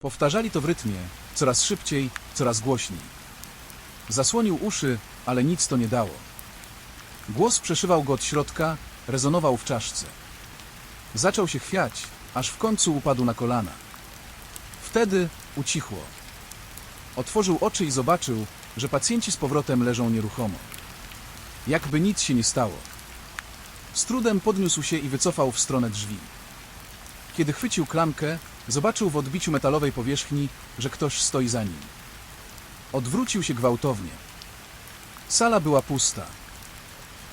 Powtarzali to w rytmie, coraz szybciej, coraz głośniej. Zasłonił uszy, ale nic to nie dało. Głos przeszywał go od środka, rezonował w czaszce. Zaczął się chwiać, aż w końcu upadł na kolana. Wtedy ucichło. Otworzył oczy i zobaczył, że pacjenci z powrotem leżą nieruchomo. Jakby nic się nie stało. Z trudem podniósł się i wycofał w stronę drzwi. Kiedy chwycił klamkę, zobaczył w odbiciu metalowej powierzchni, że ktoś stoi za nim. Odwrócił się gwałtownie. Sala była pusta,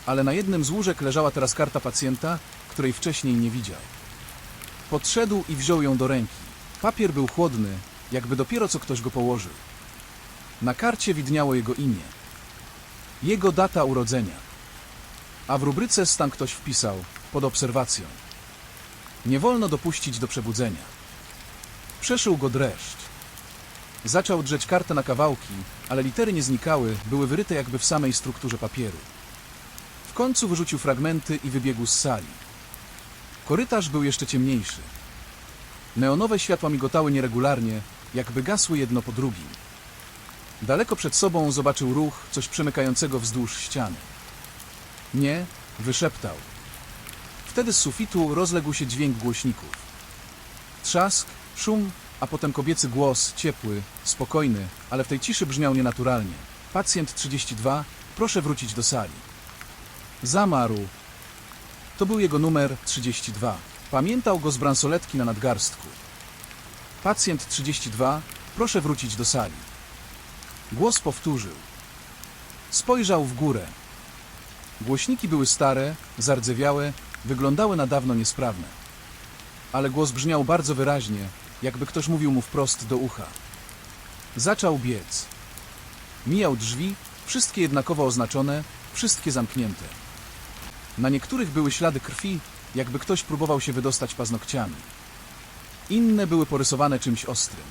ale na jednym z łóżek leżała teraz karta pacjenta, której wcześniej nie widział. Podszedł i wziął ją do ręki. Papier był chłodny, jakby dopiero co ktoś go położył. Na karcie widniało jego imię. Jego data urodzenia. A w rubryce stan ktoś wpisał pod obserwacją. Nie wolno dopuścić do przebudzenia. Przeszył go dreszcz. Zaczął drzeć kartę na kawałki, ale litery nie znikały, były wyryte jakby w samej strukturze papieru. W końcu wyrzucił fragmenty i wybiegł z sali. Korytarz był jeszcze ciemniejszy. Neonowe światła migotały nieregularnie, jakby gasły jedno po drugim. Daleko przed sobą zobaczył ruch, coś przemykającego wzdłuż ściany. Nie, wyszeptał. Wtedy z sufitu rozległ się dźwięk głośników. Trzask, szum, a potem kobiecy głos, ciepły, spokojny, ale w tej ciszy brzmiał nienaturalnie. Pacjent 32, proszę wrócić do sali. Zamarł. To był jego numer 32. Pamiętał go z bransoletki na nadgarstku. Pacjent 32, proszę wrócić do sali. Głos powtórzył. Spojrzał w górę. Głośniki były stare, zardzewiałe, wyglądały na dawno niesprawne. Ale głos brzmiał bardzo wyraźnie, jakby ktoś mówił mu wprost do ucha. Zaczął biec. Mijał drzwi, wszystkie jednakowo oznaczone, wszystkie zamknięte. Na niektórych były ślady krwi, jakby ktoś próbował się wydostać paznokciami. Inne były porysowane czymś ostrym.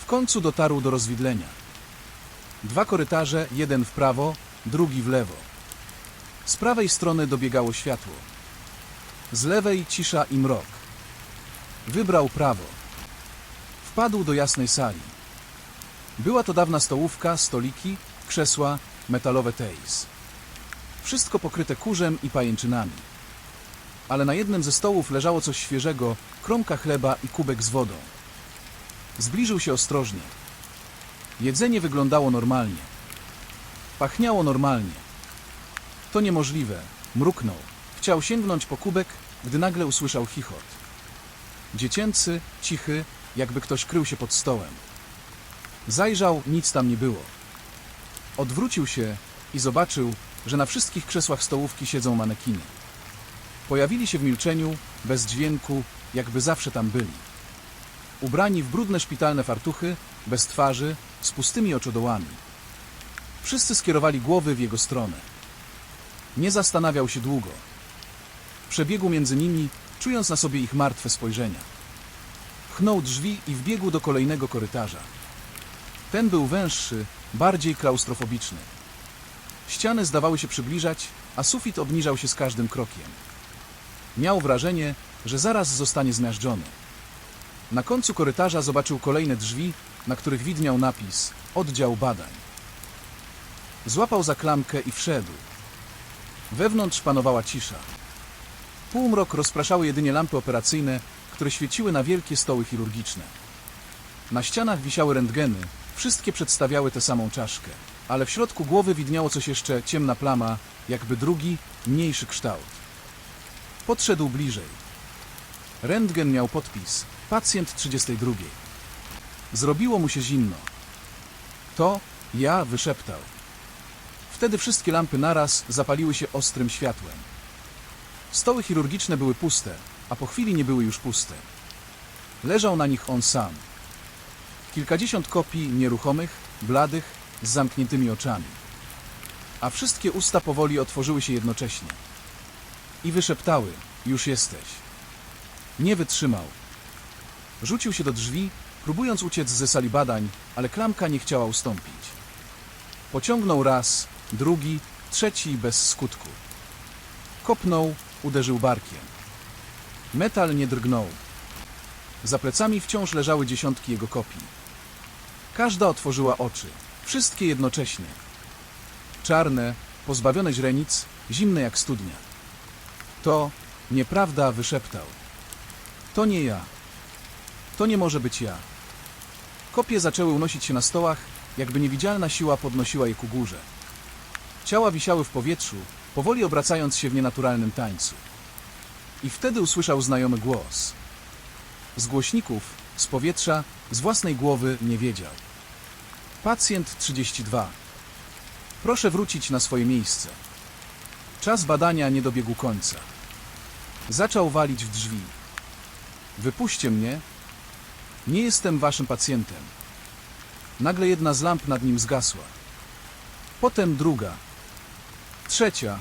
W końcu dotarł do rozwidlenia. Dwa korytarze, jeden w prawo, drugi w lewo. Z prawej strony dobiegało światło. Z lewej cisza i mrok. Wybrał prawo. Wpadł do jasnej sali. Była to dawna stołówka, stoliki, krzesła, metalowe tejs. Wszystko pokryte kurzem i pajęczynami. Ale na jednym ze stołów leżało coś świeżego, kromka chleba i kubek z wodą. Zbliżył się ostrożnie. Jedzenie wyglądało normalnie. Pachniało normalnie. To niemożliwe. Mruknął. Chciał sięgnąć po kubek, gdy nagle usłyszał chichot. Dziecięcy, cichy, jakby ktoś krył się pod stołem. Zajrzał, nic tam nie było. Odwrócił się i zobaczył, że na wszystkich krzesłach stołówki siedzą manekiny. Pojawili się w milczeniu, bez dźwięku, jakby zawsze tam byli. Ubrani w brudne szpitalne fartuchy, bez twarzy, z pustymi oczodołami. Wszyscy skierowali głowy w jego stronę. Nie zastanawiał się długo. Przebiegł między nimi, czując na sobie ich martwe spojrzenia. Pchnął drzwi i wbiegł do kolejnego korytarza. Ten był węższy, bardziej klaustrofobiczny. Ściany zdawały się przybliżać, a sufit obniżał się z każdym krokiem. Miał wrażenie, że zaraz zostanie zmiażdżony. Na końcu korytarza zobaczył kolejne drzwi, na których widniał napis Oddział badań. Złapał za klamkę i wszedł. Wewnątrz panowała cisza. Półmrok rozpraszały jedynie lampy operacyjne, które świeciły na wielkie stoły chirurgiczne. Na ścianach wisiały rentgeny, wszystkie przedstawiały tę samą czaszkę, ale w środku głowy widniało coś jeszcze ciemna plama, jakby drugi, mniejszy kształt. Podszedł bliżej. Rentgen miał podpis pacjent 32. Zrobiło mu się zimno. To ja wyszeptał. Wtedy wszystkie lampy naraz zapaliły się ostrym światłem. Stoły chirurgiczne były puste, a po chwili nie były już puste. Leżał na nich on sam. Kilkadziesiąt kopii nieruchomych, bladych, z zamkniętymi oczami. A wszystkie usta powoli otworzyły się jednocześnie. I wyszeptały: Już jesteś. Nie wytrzymał. Rzucił się do drzwi, próbując uciec ze sali badań, ale klamka nie chciała ustąpić. Pociągnął raz, drugi, trzeci bez skutku. Kopnął, uderzył barkiem. Metal nie drgnął. Za plecami wciąż leżały dziesiątki jego kopii. Każda otworzyła oczy, wszystkie jednocześnie. Czarne, pozbawione źrenic, zimne jak studnia. To nieprawda, wyszeptał. To nie ja. To nie może być ja. Kopie zaczęły unosić się na stołach, jakby niewidzialna siła podnosiła je ku górze. Ciała wisiały w powietrzu, powoli obracając się w nienaturalnym tańcu. I wtedy usłyszał znajomy głos. Z głośników, z powietrza, z własnej głowy nie wiedział. Pacjent 32. Proszę wrócić na swoje miejsce. Czas badania nie dobiegł końca. Zaczął walić w drzwi. Wypuśćcie mnie. Nie jestem waszym pacjentem. Nagle jedna z lamp nad nim zgasła. Potem druga. Trzecia.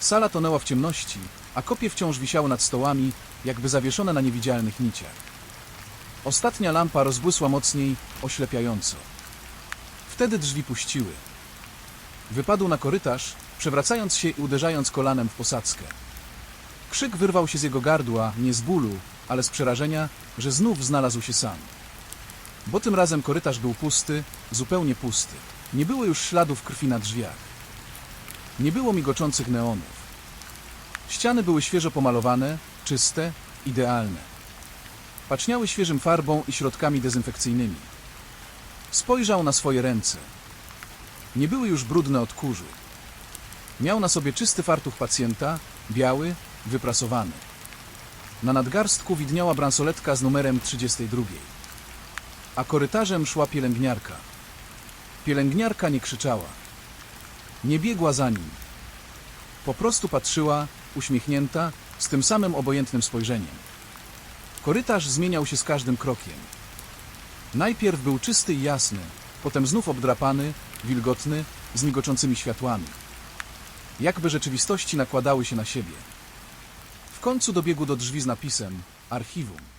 Sala tonęła w ciemności, a kopie wciąż wisiały nad stołami, jakby zawieszone na niewidzialnych niciach. Ostatnia lampa rozbłysła mocniej, oślepiająco. Wtedy drzwi puściły. Wypadł na korytarz, przewracając się i uderzając kolanem w posadzkę. Krzyk wyrwał się z jego gardła nie z bólu, ale z przerażenia, że znów znalazł się sam. Bo tym razem korytarz był pusty, zupełnie pusty. Nie było już śladów krwi na drzwiach. Nie było migoczących neonów. Ściany były świeżo pomalowane, czyste, idealne. Paczniały świeżym farbą i środkami dezynfekcyjnymi. Spojrzał na swoje ręce. Nie były już brudne od kurzu. Miał na sobie czysty fartuch pacjenta, biały, wyprasowany. Na nadgarstku widniała bransoletka z numerem 32. A korytarzem szła pielęgniarka. Pielęgniarka nie krzyczała. Nie biegła za nim. Po prostu patrzyła, uśmiechnięta, z tym samym obojętnym spojrzeniem. Korytarz zmieniał się z każdym krokiem. Najpierw był czysty i jasny, potem znów obdrapany, wilgotny, z migoczącymi światłami. Jakby rzeczywistości nakładały się na siebie. W końcu dobiegł do drzwi z napisem Archiwum.